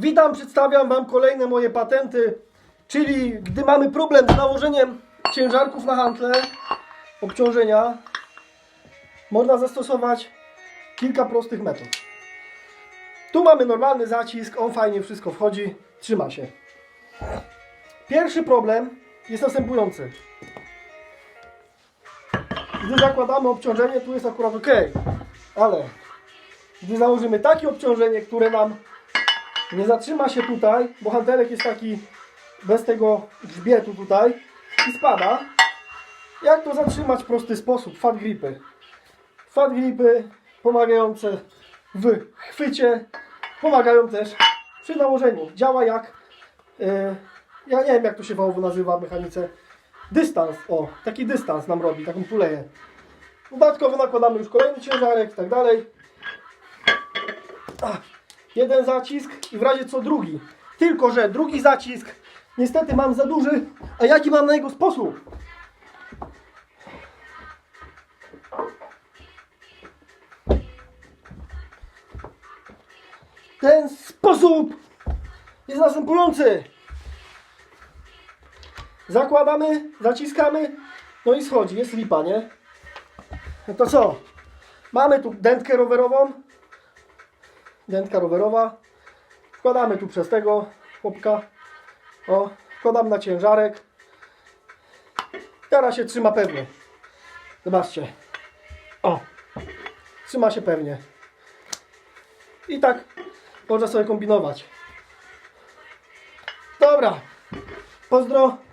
Witam, przedstawiam Wam kolejne moje patenty, czyli gdy mamy problem z nałożeniem ciężarków na hantle, obciążenia, można zastosować kilka prostych metod. Tu mamy normalny zacisk, on fajnie wszystko wchodzi, trzyma się. Pierwszy problem jest następujący. Gdy zakładamy obciążenie, tu jest akurat ok, ale gdy założymy takie obciążenie, które nam nie zatrzyma się tutaj, bo hantelek jest taki bez tego grzbietu tutaj i spada. Jak to zatrzymać w prosty sposób? Fat gripy. Fat gripy pomagające w chwycie, pomagają też przy nałożeniu. Działa jak, e, ja nie wiem jak to się wałowo nazywa w mechanice, dystans, o, taki dystans nam robi, taką tuleję. Dodatkowo nakładamy już kolejny ciężarek i tak dalej. Ach, jeden zacisk i w razie co drugi. Tylko, że drugi zacisk niestety mam za duży, a jaki mam na jego sposób? Ten sposób jest następujący. Zakładamy, zaciskamy, no i schodzi, jest lipa, nie? No to co? Mamy tu dętkę rowerową, dętka rowerowa. Wkładamy tu przez tego chłopka. O, wkładam na ciężarek. Teraz się trzyma pewnie. Zobaczcie. O, trzyma się pewnie. I tak można sobie kombinować. Dobra. Pozdro.